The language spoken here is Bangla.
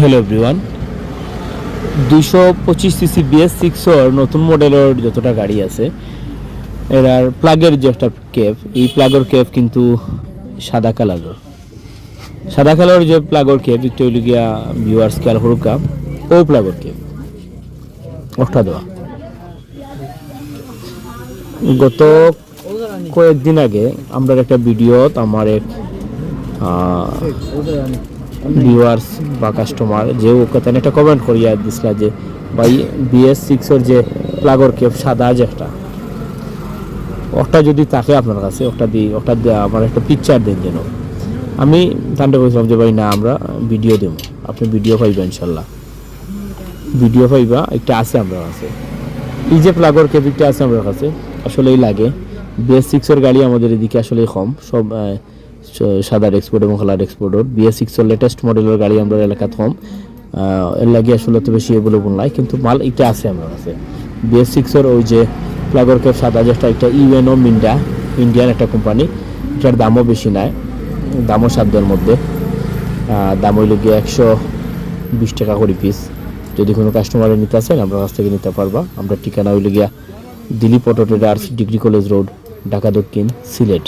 Hello everyone. দুইশো পঁচিশ সিসি বিএস সিক্সর নতুন মডেলের যতটা গাড়ি আছে এরার প্লাগের যে একটা কেপ এই প্লাগের কেপ কিন্তু সাদা কালারের সাদা কালারের যে প্লাগর কেপ একটু গিয়া ভিউয়ার্স খেয়াল হরুকা ও প্লাগর কেপ ওটা দেওয়া। গত কয়েকদিন আগে আমরা একটা ভিডিও আমার এক ভিউয়ার্স বা কাস্টমার যে ও কথা একটা কমেন্ট করিয়া দিছিলা যে, ভাই বিএস সিক্সের যে প্লাগর কেপ সাদা যে একটা, ওটা যদি থাকে আপনার কাছে, ওটা দিয়ে ওটা আমার একটা পিকচার দেন যেন। আমি তান্ডে বলছিলাম যে, ভাই, না, আমরা ভিডিও দেব। আপনি ভিডিও পাইবা ইনশাল্লাহ। ভিডিও পাইবা, একটা আছে আমার কাছে। এই যে প্লাগর কেপ একটা আছে আমার কাছে, আসলেই লাগে। বিএস সিক্সের গাড়ি আমাদের এদিকে আসলেই কম। সব সাদার এক্সপোর্ট এবং কালার এক্সপোর্টর বিএস সিক্সের লেটেস্ট মডেলের গাড়ি আমরা এলাকাত কম এর লাগে আসলে তো বেশি এভেলেবল নাই, কিন্তু মাল এটা আছে আমার কাছে। বিএস সিক্সের ওই যে প্লাগর কেপ সাদা যেটা একটা ইউএনও মিন্ডা ইন্ডিয়ান একটা কোম্পানি এটার দামও বেশি নাই। দামও সাধ্যের মধ্যে। দাম হইল গিয়ে একশো বিশ টাকা করে পিস যদি কোনো কাস্টমারের নিতে আসেন, আমরা কাছ থেকে নিতে পারবা। আমরা ঠিকানা হইল গিয়া Dilip auto traders degree college road, Dhaka Dakshin, Sylhet.